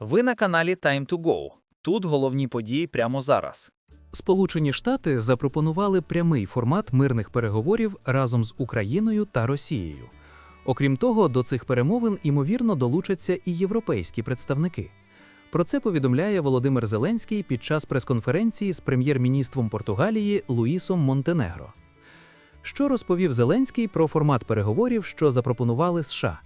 Ви на каналі Time to Go. Тут головні події прямо зараз. Сполучені Штати запропонували прямий формат мирних переговорів разом з Україною та Росією. Окрім того, до цих перемовин імовірно долучаться і європейські представники. Про це повідомляє Володимир Зеленський під час прес-конференції з прем'єр-міністром Португалії Луїсом Монтенегро. Що розповів Зеленський про формат переговорів, що запропонували США?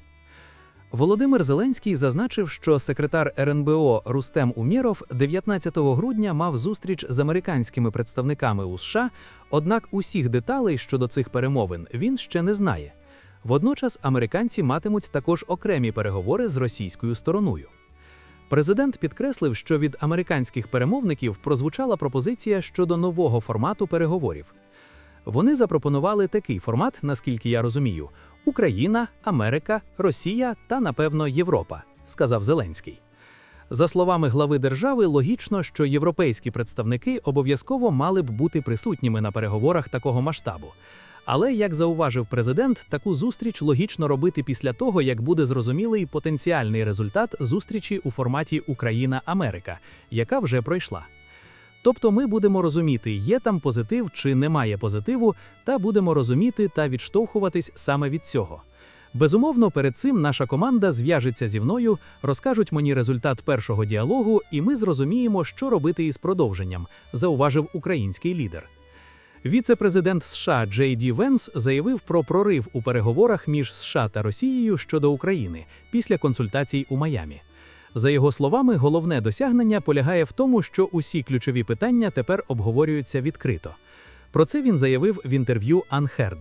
Володимир Зеленський зазначив, що секретар РНБО Рустем Умєров 19 грудня мав зустріч з американськими представниками у США, однак усіх деталей щодо цих перемовин він ще не знає. Водночас американці матимуть також окремі переговори з російською стороною. Президент підкреслив, що від американських перемовників прозвучала пропозиція щодо нового формату переговорів. Вони запропонували такий формат, наскільки я розумію: Україна, Америка, Росія та, напевно, Європа, сказав Зеленський. За словами глави держави, логічно, що європейські представники обов'язково мали б бути присутніми на переговорах такого масштабу. Але, як зауважив президент, таку зустріч логічно робити після того, як буде зрозумілий потенціальний результат зустрічі у форматі Україна-Америка, яка вже пройшла. Тобто ми будемо розуміти, є там позитив чи немає позитиву, та будемо розуміти та відштовхуватись саме від цього. Безумовно, перед цим наша команда зв'яжеться зі мною, розкажуть мені результат першого діалогу, і ми зрозуміємо, що робити із продовженням, зауважив український лідер. Віце-президент США Джей Ді Венс заявив про прорив у переговорах між США та Росією щодо України після консультацій у Майамі. За його словами, головне досягнення полягає в тому, що усі ключові питання тепер обговорюються відкрито. Про це він заявив в інтерв'ю Unheard.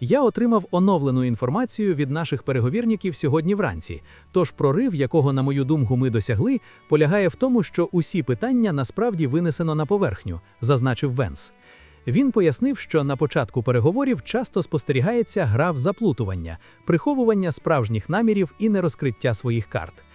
Я отримав оновлену інформацію від наших переговірників сьогодні вранці. Тож прорив, якого, на мою думку, ми досягли, полягає в тому, що усі питання насправді винесено на поверхню, зазначив Венс. Він пояснив, що на початку переговорів часто спостерігається гра в заплутування, приховування справжніх намірів і нерозкриття своїх карт.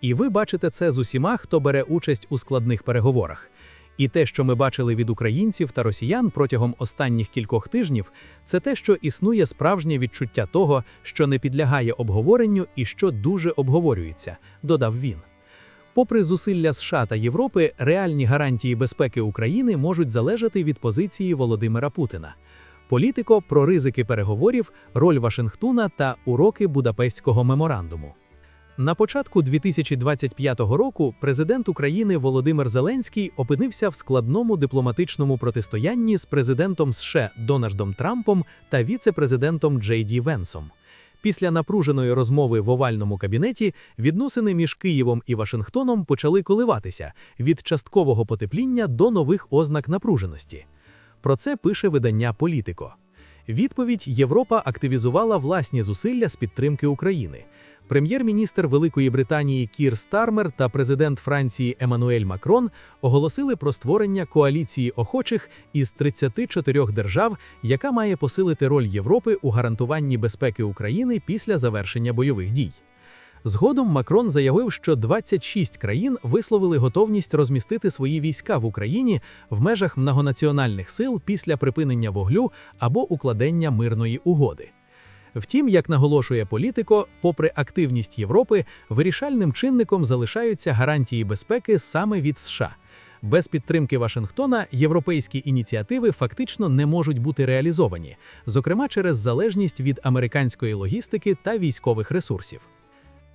І ви бачите це з усіма, хто бере участь у складних переговорах. І те, що ми бачили від українців та росіян протягом останніх кількох тижнів, це те, що існує справжнє відчуття того, що не підлягає обговоренню і що дуже обговорюється, додав він. Попри зусилля США та Європи, реальні гарантії безпеки України можуть залежати від позиції Володимира Путіна. Політико про ризики переговорів, роль Вашингтона та уроки Будапештського меморандуму. На початку 2025 року президент України Володимир Зеленський опинився в складному дипломатичному протистоянні з президентом США Дональдом Трампом та віце-президентом Джей Ді Венсом. Після напруженої розмови в овальному кабінеті відносини між Києвом і Вашингтоном почали коливатися від часткового потепління до нових ознак напруженості. Про це пише видання Політико. Відповідь Європа активізувала власні зусилля з підтримки України. Прем'єр-міністр Великої Британії Кір Стармер та президент Франції Еммануель Макрон оголосили про створення коаліції охочих із 34 держав, яка має посилити роль Європи у гарантуванні безпеки України після завершення бойових дій. Згодом Макрон заявив, що 26 країн висловили готовність розмістити свої війська в Україні в межах многонаціональних сил після припинення вогню або укладення мирної угоди. Втім, як наголошує політико, попри активність Європи, вирішальним чинником залишаються гарантії безпеки саме від США. Без підтримки Вашингтона європейські ініціативи фактично не можуть бути реалізовані, зокрема через залежність від американської логістики та військових ресурсів.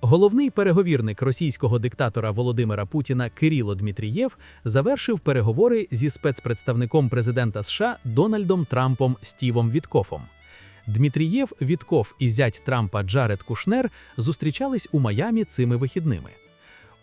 Головний переговірник російського диктатора Володимира Путіна Кирило Дмитрієв завершив переговори зі спецпредставником президента США Дональдом Трампом Стівом Віткофом. Дмитрієв, Вітков і зять Трампа Джаред Кушнер зустрічались у Майамі цими вихідними.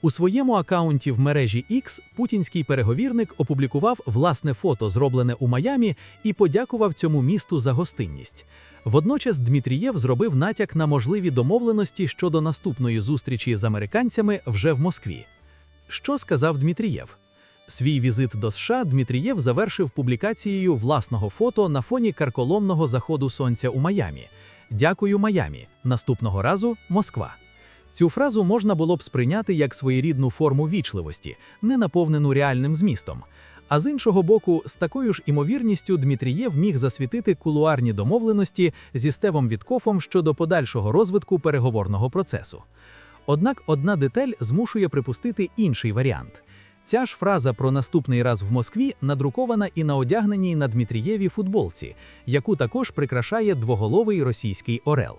У своєму акаунті в мережі X путінський переговірник опублікував власне фото, зроблене у Майамі, і подякував цьому місту за гостинність. Водночас Дмитрієв зробив натяк на можливі домовленості щодо наступної зустрічі з американцями вже в Москві. Що сказав Дмитрієв? Свій візит до США Дмитрієв завершив публікацією власного фото на фоні карколомного заходу сонця у Майамі. Дякую, Майамі. Наступного разу Москва. Цю фразу можна було б сприйняти як своєрідну форму вічливості, не наповнену реальним змістом. А з іншого боку, з такою ж імовірністю Дмитрієв міг засвітити кулуарні домовленості зі Стевом Віткофом щодо подальшого розвитку переговорного процесу. Однак одна деталь змушує припустити інший варіант. Ця ж фраза про наступний раз в Москві надрукована і на одягненій на Дмитрієві футболці, яку також прикрашає двоголовий російський орел.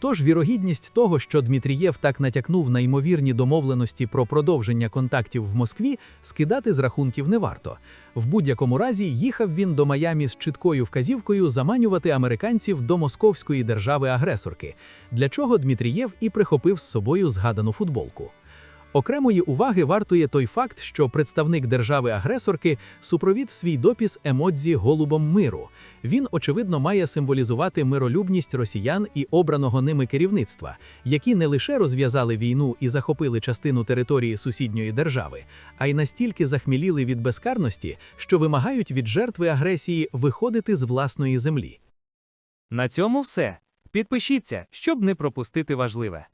Тож вірогідність того, що Дмитрієв так натякнув на ймовірні домовленості про продовження контактів в Москві, скидати з рахунків не варто. В будь-якому разі їхав він до Майамі з чіткою вказівкою заманювати американців до московської держави-агресорки, для чого Дмитрієв і прихопив з собою згадану футболку. Окремої уваги вартує той факт, що представник держави-агресорки супровід свій допіс емодзі голубом миру. Він, очевидно, має символізувати миролюбність росіян і обраного ними керівництва, які не лише розв'язали війну і захопили частину території сусідньої держави, а й настільки захміліли від безкарності, що вимагають від жертви агресії виходити з власної землі. На цьому все. Підпишіться, щоб не пропустити важливе.